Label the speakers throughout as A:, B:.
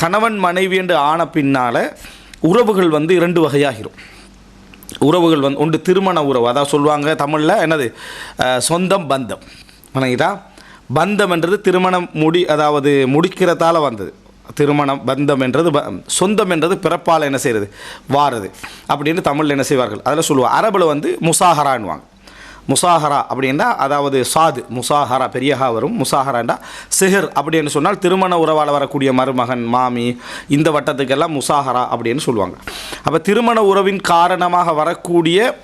A: கணவன் மனைவி என்று ஆன பின்னால் உறவுகள் வந்து இரண்டு வகையாகிரும். உறவுகள் வந்து ஒன்று திருமண உறவு. அதான் சொல்லுவாங்க தமிழில் என்னது? சொந்தம் பந்தம். வணங்கிட்டா பந்தம் என்றது திருமணம் முடி அதாவது முடிக்கிறதால வந்தது. திருமணம் பந்தம் என்றது சொந்தம் என்றது பிறப்பால் என்ன செய்கிறது வாரது. அப்படின்னு தமிழில் என்ன செய்வார்கள்? அதில் சொல்லுவாங்க அரபில் வந்து முசாஹரான்வாங்க முசாஹரா அப்படின்னா அதாவது சாது முசாஹரா பெரியஹா வரும் முசாஹராண்டா சிஹர் அப்படின்னு சொன்னால் திருமண உறவால் வரக்கூடிய மருமகன் மாமி இந்த வட்டத்துக்கெல்லாம் முசாஹரா அப்படின்னு சொல்லுவாங்க. அப்போ திருமண உறவின் காரணமாக வரக்கூடிய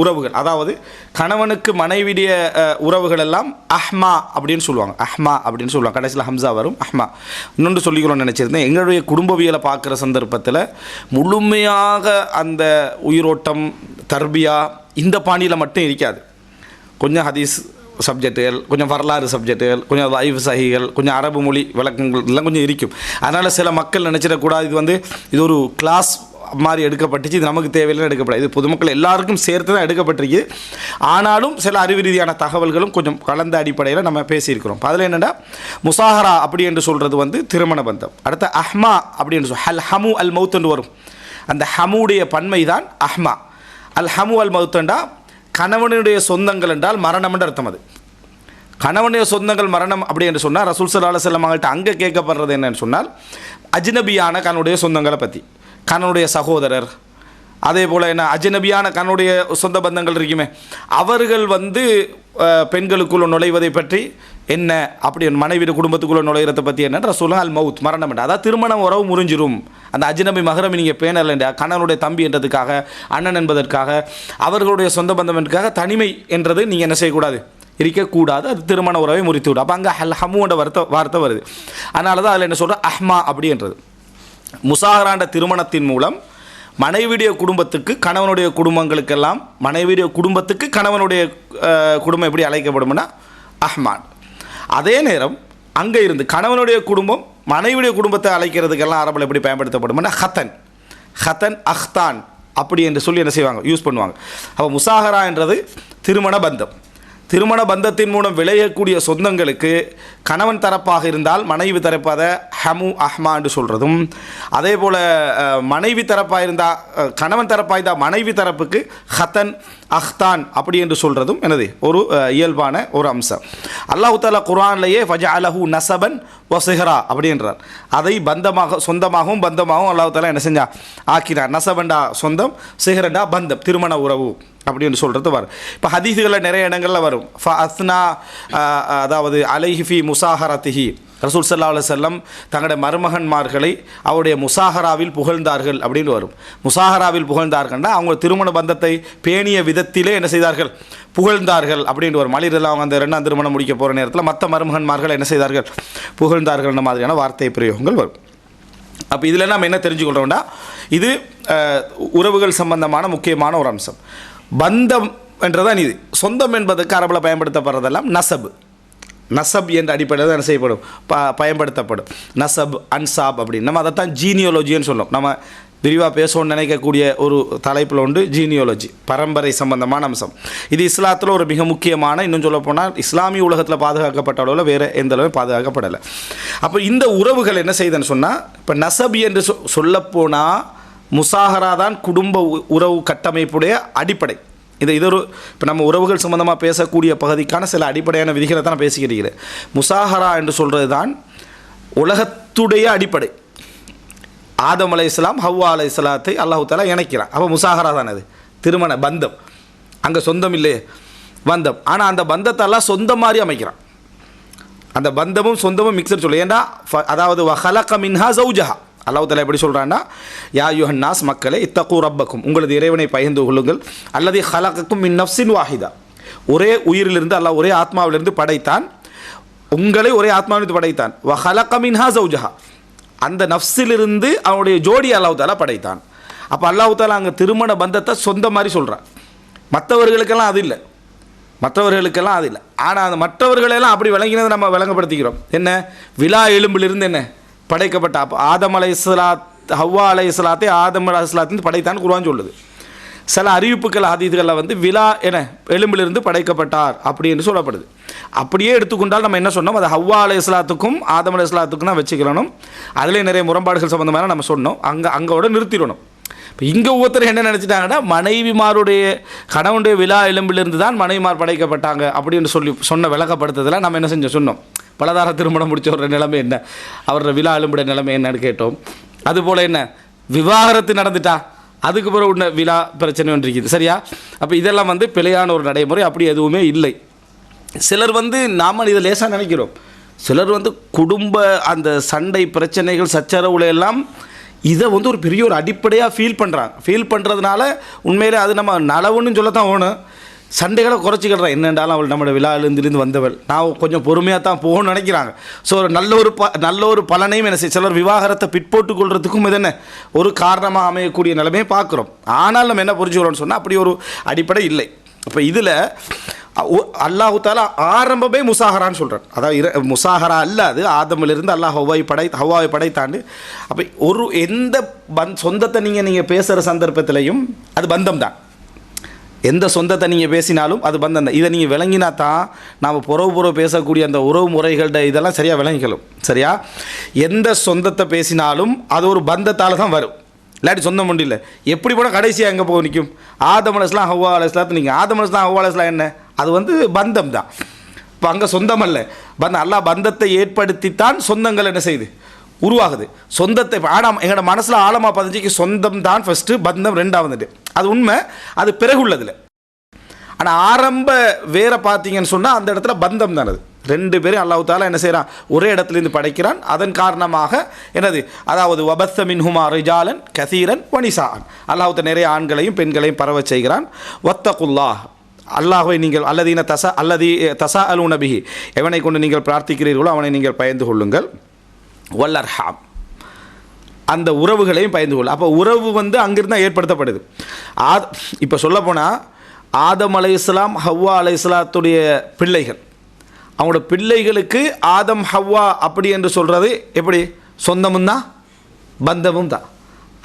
A: உறவுகள் அதாவது கணவனுக்கு மனைவிடைய உறவுகள் எல்லாம் அஹ்மா அப்படின்னு சொல்லுவாங்க. அஹ்மா அப்படின்னு சொல்லுவாங்க. கடைசியில் ஹம்சா வரும் அஹ்மா. இன்னொன்று சொல்லிக்கணும்னு நினச்சிருந்தேன். எங்களுடைய குடும்பவியலை பார்க்குற சந்தர்ப்பத்தில் முழுமையாக அந்த உயிரோட்டம் தர்பியா இந்த பாணியில் மட்டும் இருக்காது. கொஞ்சம் ஹதீஸ் சப்ஜெக்டுகள் கொஞ்சம் வரலாறு சப்ஜெக்டுகள் கொஞ்சம் வைஃப் சகிகள் கொஞ்சம் அரபு மொழி விளக்கங்கள் எல்லாம் கொஞ்சம் இருக்கும். அதனால் சில மக்கள் நினச்சிடக்கூடாது இது வந்து இது ஒரு கிளாஸ் மாதிரி எடுக்கப்பட்டுச்சு இது நமக்கு தேவையில்லை எடுக்கப்படாது. இது பொதுமக்கள் எல்லாருக்கும் சேர்த்து தான் எடுக்கப்பட்டிருக்கு ஆனாலும் சில அறிவு ரீதியான தகவல்களும் கொஞ்சம் கலந்த அடிப்படையில் நம்ம பேசியிருக்கிறோம். அதில் என்னென்னா முசாஹரா அப்படி என்று சொல்கிறது வந்து திருமண பந்தம். அடுத்து அஹ்மா அப்படி என்று சொல் ஹல் ஹமு அல் மவுத் வரும். அந்த ஹமுடைய பன்மை தான் அஹ்மா. அல் ஹமு அல் மவுத்தண்டா கணவனுடைய சொந்தங்கள் என்றால் மரணம் என்று அர்த்தம் அது. கணவனுடைய சொந்தங்கள் மரணம் அப்படி என்று சொன்னால் ரசூல் சல்லா செல்லம் அவங்கள்ட்ட அங்கே கேட்கப்படுறது என்னன்னு சொன்னால் அஜ்னபியான கணவனுடைய சொந்தங்களை பற்றி கணவனுடைய சகோதரர் அதே போல் என்ன அஜநபியான கண்ணுடைய சொந்த பந்தங்கள் இருக்குமே அவர்கள் வந்து பெண்களுக்குள்ளே பெண்களுக்குள்ள நுழைவதை பற்றி என்ன அப்படி மனைவி குடும்பத்துக்குள்ளே நுழைகிறத பற்றி என்னன்ற சொல்லுங்க அல் மவுத் மரணம் என்ற அதாவது திருமணம் உறவு முறிஞ்சிரும். அந்த அஜ்நபி மகரம் நீங்கள் பேணல் என்ற கணவனுடைய தம்பி என்றதுக்காக அண்ணன் என்பதற்காக அவர்களுடைய சொந்த பந்தம் என்பதற்காக தனிமை என்றது நீங்கள் என்ன செய்யக்கூடாது? இருக்கக்கூடாது. அது திருமண உறவை முறித்து விடும் அப்போ அங்கே ஹல் ஹம்முன்ற வார்த்தை வார்த்தை வருது. அதனால தான் அதில் என்ன சொல்கிற அஹ்மா அப்படின்றது முசாகராண்ட திருமணத்தின் மூலம் மனைவியுடைய குடும்பத்துக்கு கணவனுடைய குடும்பங்களுக்கெல்லாம் மனைவியுடைய குடும்பத்துக்கு கணவனுடைய குடும்பம் எப்படி அழைக்கப்படும்னா அஹ்மான். அதே நேரம் அங்கே இருந்து கணவனுடைய குடும்பம் மனைவியுடைய குடும்பத்தை அழைக்கிறதுக்கெல்லாம் அரபில் எப்படி பயன்படுத்தப்படும்னா ஹத்தன். ஹத்தன் அஹ்தான் அப்படி என்று சொல்லி என்ன செய்வாங்க? யூஸ் பண்ணுவாங்க. அப்போ முசாகரா என்றது திருமண பந்தம். திருமண பந்தத்தின் மூலம் விளையக்கூடிய சொந்தங்களுக்கு கணவன் தரப்பாக இருந்தால் மனைவி தரப்பாக ஹமு அஹ்மா என்று சொல்கிறதும் அதே போல் மனைவி தரப்பாக இருந்தால் கணவன் தரப்பாக இருந்தால் மனைவி தரப்புக்கு ஹத்தன் அஹ்தான் அப்படி என்று சொல்கிறதும் எனது ஒரு இயல்பான ஒரு அம்சம். அல்லாஹு தாலா குரான்லேயே ஃபஜ அலஹு நசபன் வசிஹரா அப்படின்றார் அதை பந்தமாக சொந்தமாகவும் பந்தமாகவும் அல்லாஹு தாலா என்ன செஞ்சா ஆக்கினார். நசபண்டா சொந்தம் சிஹரண்டா பந்தம் திருமண உறவு அப்படின்னு சொல்கிறது வரும். இப்போ ஹதீஸுகளில் நிறைய இடங்களில் வரும். ஃப அஸ்னா அதாவது அலைஹிஃபி முசாஹரத்திஹி ரசூல் சல்லா அலி செல்லம் தங்களுடைய மருமகன்மார்களை அவருடைய முசாஹராவில் புகழ்ந்தார்கள் அப்படின்னு வரும். முசாஹராவில் புகழ்ந்தார்கள்னா அவங்க திருமண பந்தத்தை பேணிய விதத்திலே என்ன செய்தார்கள்? புகழ்ந்தார்கள் அப்படின்னு வரும். மலிரெல்லாம் அவங்க அந்த ரெண்டாம் திருமணம் முடிக்க போகிற நேரத்தில் மற்ற மருமகன்மார்கள் என்ன செய்தார்கள்? புகழ்ந்தார்கள்ன்ற மாதிரியான வார்த்தை பிரயோகங்கள் வரும். அப்போ இதில் நம்ம என்ன தெரிஞ்சுக்கொள்கிறோம்னா இது உறவுகள் சம்பந்தமான முக்கியமான ஒரு அம்சம். பந்தம் என்றதான் இது. சொந்தம் என்பதற்கு அரபில் பயன்படுத்தப்படுறதெல்லாம் நசபு. நசப் என்ற அடிப்படையில் என்ன செய்யப்படும்? ப பயன்படுத்தப்படும். நசப் அன்சாப் அப்படின்னு. நம்ம அதைத்தான் ஜீனியோலஜின்னு சொல்லும். நம்ம விரிவாக பேசணும்னு நினைக்கக்கூடிய ஒரு தலைப்பில் உண்டு ஜீனியோலஜி பரம்பரை சம்பந்தமான அம்சம். இது இஸ்லாத்தில் ஒரு மிக முக்கியமான இன்னும் சொல்ல போனால் இஸ்லாமிய உலகத்தில் பாதுகாக்கப்பட்ட அளவில் வேறு எந்த அளவு பாதுகாக்கப்படலை. அப்போ இந்த உறவுகள் என்ன செய்யுதுன்னு சொன்னால் இப்போ நசப் என்று சொ சொல்லப்போனால் முசாகரா தான் குடும்ப உ- உறவு கட்டமைப்புடைய அடிப்படை. இது இது ஒரு இப்போ நம்ம உறவுகள் சம்மந்தமாக பேசக்கூடிய பகுதிக்கான சில அடிப்படையான விதிகளை தான் நான் பேசிக்கிறீங்க முசாஹரா என்று சொல்கிறது தான் உலகத்துடைய அடிப்படை. ஆதம் அலை இஸ்லாம் ஹவ்வா அலை இஸ்லாத்தை அல்லாஹு தாலா இணைக்கிறான். அப்போ முசாஹரா தான் அது? திருமண பந்தம். அங்கே சொந்தம் இல்லையே. பந்தம். ஆனால் அந்த பந்தத்தை எல்லாம் சொந்தம் மாதிரி அமைக்கிறான். அந்த பந்தமும் சொந்தமும் மிக்சர் சொல்லு. ஏன்னா ஃப- அதாவது வஹலக மின்ஹா சௌஜஹா. அல்லாஹ் தலா எப்படி சொல்கிறான்னா யா யுஹன் நாஸ் மக்களே இத்தகு ரப்பக்கும். உங்களது இறைவனை பகிர்ந்து கொள்ளுங்கள். அல்லது ஹலகக்கும் மின் நஃப்சின் வாஹிதா. ஒரே உயிரிலிருந்து அல்லாஹ் ஒரே ஆத்மாவிலிருந்து படைத்தான். உங்களை ஒரே ஆத்மாவிலிருந்து படைத்தான். வஹலக மின்ஹா சௌஜஹா. அந்த நஃப்ஸிலிருந்து அவனுடைய ஜோடி அல்லாஹ் தாலா படைத்தான். அப்போ அல்லாஹ் தாலா அங்கே திருமண பந்தத்தை சொந்த மாதிரி சொல்கிறான் மற்றவர்களுக்கெல்லாம் அது இல்லை. மற்றவர்களுக்கெல்லாம் அது இல்லை. ஆனால் அந்த மற்றவர்களெல்லாம் அப்படி விளங்கினதை நம்ம விளங்கப்படுத்திக்கிறோம். என்ன? விழா எலும்பிலிருந்து என்ன? படைக்கப்பட்ட அப்போ ஆதம் அலை இஸ்லாத் ஹவ்வா அலை இஸ்லாத்தை ஆதம் அலை இஸ்லாத்தின் படைத்தான் குருவான் சொல்லுது. சில அறிவிப்புகள் ஹதீதுகளில் வந்து விழா என எலும்பிலிருந்து படைக்கப்பட்டார் அப்படின்னு சொல்லப்படுது. அப்படியே எடுத்துக்கொண்டால் நம்ம என்ன சொன்னோம்? அது ஹவ்வா அலை இஸ்லாத்துக்கும் ஆதம் அலை இஸ்லாத்துக்கும் தான் வச்சுக்கிறணும் அதிலே நிறைய முரண்பாடுகள் சம்மந்தமான நம்ம சொன்னோம். அங்கே அங்கோட நிறுத்திடணும். இப்போ இங்கே ஒவ்வொருத்தர் என்ன நினச்சிட்டாங்கன்னா மனைவிமாருடைய கணவனுடைய விழா எலும்பிலிருந்து தான் மனைவிமார் படைக்கப்பட்டாங்க அப்படின்னு சொல்லி சொன்ன விளக்கப்படுத்துறதுல நம்ம என்ன செஞ்சோம் சொன்னோம்? பலதார திருமணம் முடிச்சவர நிலைமை என்ன? அவரோட விழா எலும்புடைய நிலைமை என்னன்னு கேட்டோம். அதுபோல் என்ன? விவாகரத்து நடந்துட்டா? அதுக்கு பிறகு உள்ள விழா பிரச்சனை ஒன்று இருக்குது சரியா? அப்போ இதெல்லாம் வந்து பிழையான ஒரு நடைமுறை. அப்படி எதுவுமே இல்லை. சிலர் வந்து நாம இதை லேசாக நினைக்கிறோம். சிலர் வந்து குடும்ப அந்த சண்டை பிரச்சனைகள் சச்சரவுல எல்லாம் இதை வந்து ஒரு பெரிய ஒரு அடிப்படையாக ஃபீல் பண்ணுறாங்க ஃபீல் பண்ணுறதுனால உண்மையிலே அது நம்ம நலவுன்னு சொல்லத்தான் ஓணும். சண்டைகளை குறைச்சிக்கிறேன் என்னென்றாலும் அவள் நம்மளோட விழாவிலிருந்து வந்தவள். நான் கொஞ்சம் பொறுமையாக தான் போகணும்னு நினைக்கிறாங்க. ஸோ ஒரு நல்ல ஒரு ப நல்ல ஒரு பலனையும் என்ன செய்ய சிலர் விவாகரத்தை பிற்போட்டு கொள்றதுக்கும் இது என்ன? ஒரு காரணமாக அமையக்கூடிய நிலைமையை பார்க்குறோம். ஆனால் நம்ம என்ன புரிஞ்சுக்கிறோம்னு சொன்னால் அப்படி ஒரு அடிப்படை இல்லை. அப்போ இதில் அல்லாஹு தாலா ஆரம்பமே முசாகரான்னு சொல்கிறார் அதாவது இர முசாகரா அல்ல அது. ஆதமிலிருந்து அல்லாஹ் ஹவ்வாய் படை ஹவாய் படைத்தாண்டு. அப்போ ஒரு எந்த பந் சொந்தத்தை நீங்கள் நீங்கள் பேசுகிற சந்தர்ப்பத்திலையும் அது பந்தம் தான் எந்த சொந்தத்தை நீங்கள் பேசினாலும் அது பந்தம் தான். இதை நீங்கள் விளங்கினா தான் நாம் புறவு புறவு பேசக்கூடிய அந்த உறவு முறைகள்ட இதெல்லாம் சரியாக விளங்கிக்கணும் சரியா? எந்த சொந்தத்தை பேசினாலும் அது ஒரு பந்தத்தால் தான் வரும். இல்லாட்டி சொந்தம் ஒன்றும் இல்லை. எப்படி போனால் கடைசியாக எங்கே போக நிற்கும்? ஆதம் அலைஸ்லாம் ஹவ்வா அலைஸ்லாத்து நீங்கள் ஆதம் அலைஸ்லாம் ஹவ்வா அலைஸ்லாம் என்ன? அது வந்து பந்தம் தான். இப்போ அங்கே சொந்தம் அல்ல. பந்தம் அல்லாஹ் பந்தத்தை ஏற்படுத்தித்தான் சொந்தங்கள் என்ன செய்யுது? உருவாகுது. சொந்தத்தை இப்போ ஆடாம எங்களோட மனசில் ஆழமாக பதிஞ்சிக்கு சொந்தம் தான் ஃபஸ்ட்டு பந்தம் ரெண்டாவது அது உண்மை அது பிறகுள்ளதில். ஆனால் ஆரம்ப வேற பார்த்தீங்கன்னு சொன்னால் அந்த இடத்துல பந்தம் தான் அது. ரெண்டு பேரும் அல்லாஹ் தாலா என்ன செய்கிறான் ஒரே இடத்துலேருந்து படைக்கிறான். அதன் காரணமாக என்னது? அதாவது வபத்த மின்ஹுமா ரிஜாலன் கசீரன் வனிசான் அல்லாஹ் நிறைய ஆண்களையும் பெண்களையும் பரவச் செய்கிறான். ஒத்தகுல்லாஹ் அல்லாஹை நீங்கள் அல்லதீன தசா அல்லதி தசா அலு நபிஹி எவனை கொண்டு நீங்கள் பிரார்த்திக்கிறீர்களோ அவனை நீங்கள் பயந்து கொள்ளுங்கள். வல்லர்ஹாம். அந்த உறவுகளையும் பயந்து கொள்ள. அப்போ உறவு வந்து அங்கிருந்து தான் ஏற்படுத்தப்படுது. ஆ இப்போ சொல்லப்போனால் ஆதம் அலை இஸ்லாம் ஹவ்வா அலை இஸ்லாத்துடைய பிள்ளைகள். அவங்களோட பிள்ளைகளுக்கு ஆதம் ஹவ்வா அப்படி என்று சொல்கிறது எப்படி? சொந்தமும் தான் பந்தமும் தான்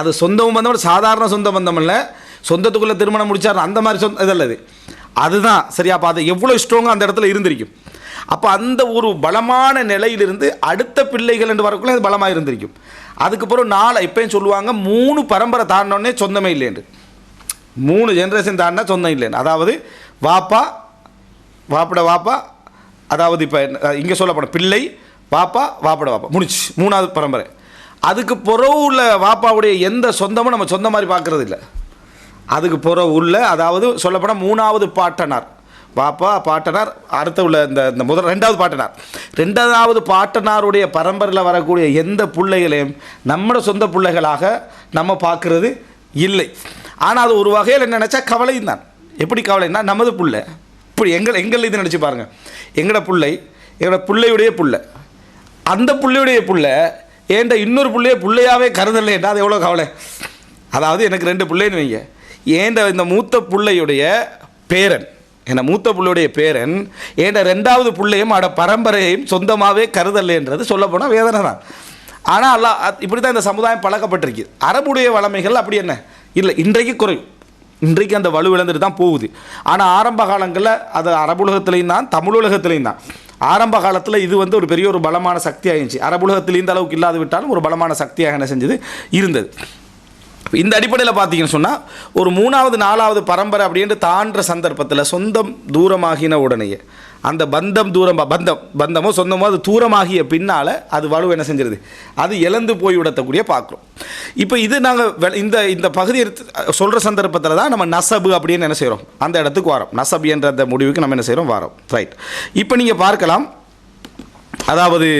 A: அது சொந்தமும் பந்தம் சாதாரண சொந்த பந்தம் இல்லை. சொந்தத்துக்குள்ளே திருமணம் முடிச்சார் அந்த மாதிரி சொந்த இதல்ல இது அதுதான் சரியா பார்த்து எவ்வளோ ஸ்ட்ராங்காக அந்த இடத்துல இருந்திருக்கும். அப்போ அந்த ஒரு பலமான நிலையிலிருந்து அடுத்த பிள்ளைகள் என்று வரக்குள்ளே அது பலமாக இருந்திருக்கும். அதுக்கப்புறம் நாலு இப்பயும் சொல்லுவாங்க மூணு பரம்பரை தாண்டினோடனே சொந்தமே இல்லைன்னு மூணு ஜென்ரேஷன் தாண்டினா சொந்தம் இல்லைன்னு அதாவது வாப்பா வாப்பட வாப்பா அதாவது இப்போ இங்கே சொல்லப்பட பிள்ளை வாப்பா வாப்பட வாப்பா. முடிச்சு மூணாவது பரம்பரை. அதுக்கு புறவு உள்ள வாப்பாவுடைய எந்த சொந்தமும் நம்ம சொந்த மாதிரி பார்க்குறது இல்லை அதுக்கு புறவு உள்ள அதாவது சொல்லப்போனால் மூணாவது பாட்டனார். பாப்பா பாட்டனார் அடுத்த உள்ள இந்த இந்த முதல் ரெண்டாவது பாட்டனார். ரெண்டாவது பாட்டனாருடைய பரம்பரையில் வரக்கூடிய எந்த பிள்ளைகளையும் நம்மளோட சொந்த பிள்ளைகளாக நம்ம பார்க்குறது இல்லை. ஆனால் அது ஒரு வகையில் என்ன நினச்சா கவலையும் தான். எப்படி கவலைன்னா நமது பிள்ளை. இப்படி எங்கள் எங்கள் இது நினச்சி பாருங்கள் எங்களோட பிள்ளை எங்களோட பிள்ளையுடைய பிள்ளை. அந்த புள்ளையுடைய பிள்ளை ஏன்டா இன்னொரு புள்ளைய புள்ளையாவே கருதலைன்னா அது எவ்வளோ கவலை? அதாவது எனக்கு ரெண்டு பிள்ளைன்னு வைங்க. ஏண்ட இந்த மூத்த பிள்ளையுடைய பேரன் என மூத்த பிள்ளையுடைய பேரன் ஏண்ட ரெண்டாவது பிள்ளையும் அட பரம்பரையையும் சொந்தமாகவே கருதலைன்றது சொல்லப்போனால் வேதனை தான் ஆனால் அல்லா இப்படி தான் இந்த சமுதாயம் பழக்கப்பட்டிருக்கு. அரபுடைய வளமைகள் அப்படி என்ன? இல்லை இன்றைக்கு குறையும் இன்றைக்கு அந்த வலு இழந்துட்டு தான் போகுது. ஆனால் ஆரம்ப காலங்களில் அது அரபுலகத்துலேயும் தான் தமிழ் தான். ஆரம்ப காலத்தில் இது வந்து ஒரு பெரிய ஒரு பலமான சக்தியாக இருந்துச்சு அரபுலகத்தில் இந்த அளவுக்கு இல்லாது விட்டாலும் ஒரு பலமான சக்தியாக என்ன செஞ்சது? இருந்தது. இந்த அடிப்படையில் பார்த்தீங்கன்னு சொன்னால் ஒரு மூணாவது நாலாவது பரம்பரை அப்படின்ட்டு தாண்டுற சந்தர்ப்பத்தில் சொந்தம் தூரமாகின உடனேயே அந்த பந்தம் தூரம் பந்தம் பந்தமோ சொந்தமோ அது தூரமாகிய பின்னால் அது வலு என்ன செஞ்சிருது? அது இழந்து போய் விடத்தக்கூடிய பார்க்குறோம் இப்போ இது நாங்கள் இந்த இந்த பகுதி எடுத்து சொல்கிற சந்தர்ப்பத்தில் தான் நம்ம நசபு அப்படின்னு என்ன செய்கிறோம் அந்த இடத்துக்கு வரோம். நசபு என்ற அந்த முடிவுக்கு நம்ம என்ன செய்கிறோம் வரோம். ரைட் இப்போ நீங்கள் பார்க்கலாம். அதாவது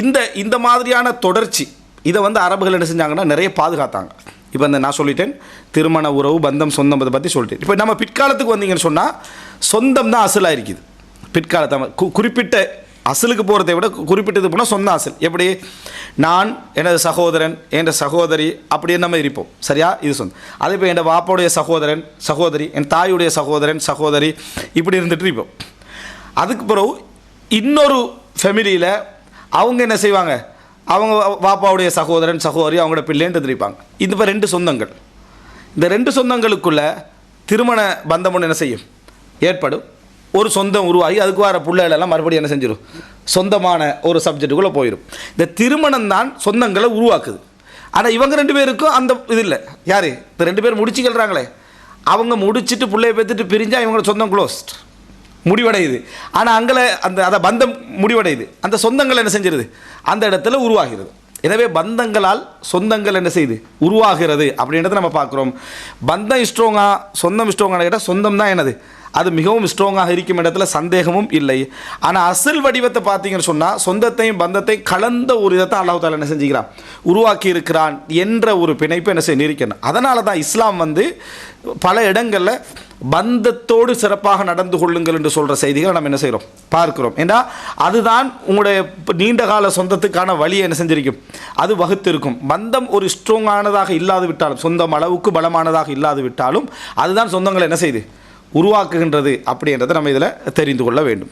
A: இந்த இந்த மாதிரியான தொடர்ச்சி இதை வந்து அரபுகள் என்ன செஞ்சாங்கன்னா நிறைய பாதுகாத்தாங்க. இப்போ இந்த நான் சொல்லிட்டேன் திருமண உறவு பந்தம் சொந்தம் அதை பற்றி சொல்லிட்டேன். இப்போ நம்ம பிற்காலத்துக்கு வந்தீங்கன்னு சொன்னால் சொந்தம் தான் அசலாக இருக்குது. பிற்காலத்தை கு- குறிப்பிட்ட அசலுக்கு போகிறதை விட குறிப்பிட்டது போனால் சொந்த அசல். எப்படி? நான் எனது சகோதரன் என் சகோதரி அப்படி நம்ம இருப்போம்? சரியா? இது சொந்தம் அதே இப்போ என் வாப்பாவுடைய சகோதரன் சகோதரி என் தாயுடைய சகோதரன் சகோதரி இப்படி இருந்துட்டு இருப்போம். அதுக்கு பிறகு இன்னொரு ஃபெமிலியில் அவங்க என்ன செய்வாங்க? அவங்க பாப்பாவுடைய சகோதரன் சகோதரி அவங்களோட பிள்ளைன்னு தெரிவிப்பாங்க இது இப்போ ரெண்டு சொந்தங்கள். இந்த ரெண்டு சொந்தங்களுக்குள்ள திருமண பந்தம் ஒன்று என்ன செய்யும்? ஏற்படும். ஒரு சொந்தம் உருவாகி அதுக்கு வர பிள்ளைகளெல்லாம் மறுபடியும் என்ன செஞ்சிடும் சொந்தமான ஒரு சப்ஜெக்ட்டுக்குள்ளே போயிடும் இந்த திருமணம் தான் சொந்தங்களை உருவாக்குது. ஆனால் இவங்க ரெண்டு பேருக்கும் அந்த இது இல்லை. யார்? இந்த ரெண்டு பேர் முடிச்சுக்கிறாங்களே அவங்க முடிச்சுட்டு பிள்ளைய பேத்துட்டு பிரிஞ்சால் இவங்களோட சொந்தம் க்ளோஸ்ட் முடிவடையுது. ஆனால் அங்கே அந்த அதை பந்தம் முடிவடையுது. அந்த சொந்தங்கள் என்ன செஞ்சிருது? அந்த இடத்துல உருவாகிறது. எனவே பந்தங்களால் சொந்தங்கள் என்ன செய்யுது உருவாகிறது. அப்படின்றத நம்ம பார்க்குறோம். பந்தம் ஸ்ட்ராங்காக சொந்தம் ஸ்ட்ராங்கான கேட்டால் சொந்தம் தான் என்னது? அது மிகவும் ஸ்ட்ராங்காக இருக்கும் இடத்துல சந்தேகமும் இல்லை. ஆனால் அசல் வடிவத்தை பார்த்தீங்கன்னு சொன்னால் சொந்தத்தையும் பந்தத்தையும் கலந்த ஒரு இதை அல்லாஹ் தாலா என்ன செஞ்சுக்கிறான்? உருவாக்கி இருக்கிறான் என்ற ஒரு பிணைப்பு என்ன செய்ய நிற்கணும் அதனால தான் இஸ்லாம் வந்து பல இடங்களில் பந்தத்தோடு சிறப்பாக நடந்து கொள்ளுங்கள் என்று சொல்கிற செய்திகளை நம்ம என்ன செய்கிறோம் பார்க்கிறோம். ஏன்னா அதுதான் உங்களுடைய நீண்ட கால சொந்தத்துக்கான வழியை என்ன செஞ்சிருக்கும்? அது வகுத்திருக்கும். பந்தம் ஒரு ஸ்ட்ராங்கானதாக இல்லாது விட்டாலும் சொந்தம் அளவுக்கு பலமானதாக இல்லாது விட்டாலும் அதுதான் சொந்தங்களை என்ன செய்யுது உருவாக்குகின்றது அப்படின்றத நம்ம இதில் தெரிந்து கொள்ள வேண்டும்.